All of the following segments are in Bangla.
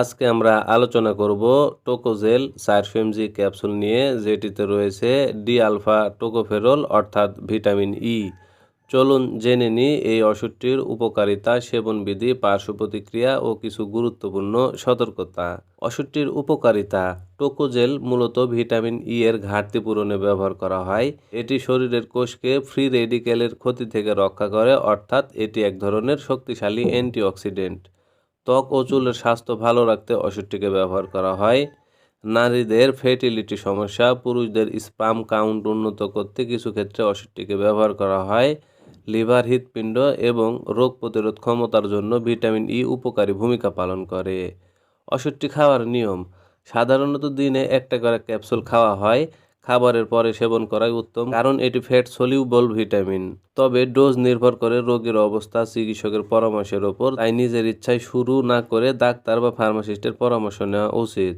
আজকে আমরা আলোচনা করব টোকোজেল চারশো এমজি ক্যাপসুল নিয়ে, যেটিতে রয়েছে ডি আলফা টোকোফেরল অর্থাৎ ভিটামিন ই। চলুন জেনে নিই এই ওষুধটির উপকারিতা, সেবনবিধি, পার্শ্ব প্রতিক্রিয়া ও কিছু গুরুত্বপূর্ণ সতর্কতা। ওষুধটির উপকারিতা, টোকোজেল মূলত ভিটামিন ই এর ঘাটতি পূরণে ব্যবহার করা হয়। এটি শরীরের কোষকে ফ্রি রেডিকেলের ক্ষতি থেকে রক্ষা করে, অর্থাৎ এটি এক ধরনের শক্তিশালী অ্যান্টিঅক্সিডেন্ট। ত্বক ও চুলের স্বাস্থ্য ভালো রাখতে ওষুধটিকে ব্যবহার করা হয়। নারীদের ফের্টিলিটি সমস্যা, পুরুষদের স্পাম কাউন্ট উন্নত করতে কিছু ক্ষেত্রে ওষুধটিকে ব্যবহার করা হয়। লিভার হৃৎপিণ্ড এবং রোগ প্রতিরোধ ক্ষমতার জন্য ভিটামিন ই উপকারী ভূমিকা পালন করে। ওষুধটি খাওয়ার নিয়ম, সাধারণত দিনে একটা করে ক্যাপসুল খাওয়া হয়। খাবারের পরে সেবন করাই উত্তম, কারণ এটি ফ্যাট সলিউবল ভিটামিন। তবে ডোজ নির্ভর করে রোগীর অবস্থা, চিকিৎসকের পরামর্শের ওপর, তাই নিজের ইচ্ছায় শুরু না করে ডাক্তার বা ফার্মাসিস্টের পরামর্শ নেওয়া উচিত।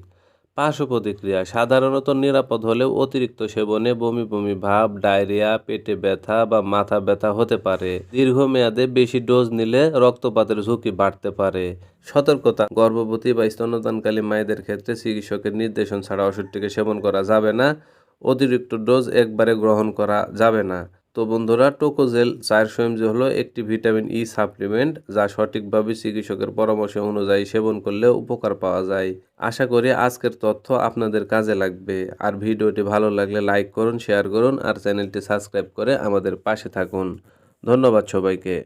পার্শ্ব প্রতিক্রিয়া, সাধারণত নিরাপদ হলেও অতিরিক্ত সেবনে বমি বমি, ভাব, ডায়রিয়া, পেটে ব্যথা বা মাথা ব্যথা হতে পারে। দীর্ঘমেয়াদে বেশি ডোজ নিলে রক্তপাতের ঝুঁকি বাড়তে পারে। সতর্কতা, গর্ভবতী বা স্তন্যদানকালী মায়েদের ক্ষেত্রে চিকিৎসকের নির্দেশন ছাড়া ওষুধটিকে সেবন করা যাবে না। অতিরিক্ত ডোজ একবারে গ্রহণ করা যাবে না। তো বন্ধুরা, টোকোজেল চারশো এমজি হলো একটি ভিটামিন ই সাপ্লিমেন্ট যা সঠিকভাবে চিকিৎসকের পরামর্শ অনুযায়ী সেবন করলে উপকার পাওয়া যায়। আশা করি আজকের তথ্য আপনাদের কাজে লাগবে। আর ভিডিওটি ভালো লাগলে লাইক করুন, শেয়ার করুন, আর চ্যানেলটি সাবস্ক্রাইব করে আমাদের পাশে থাকুন। ধন্যবাদ সবাইকে।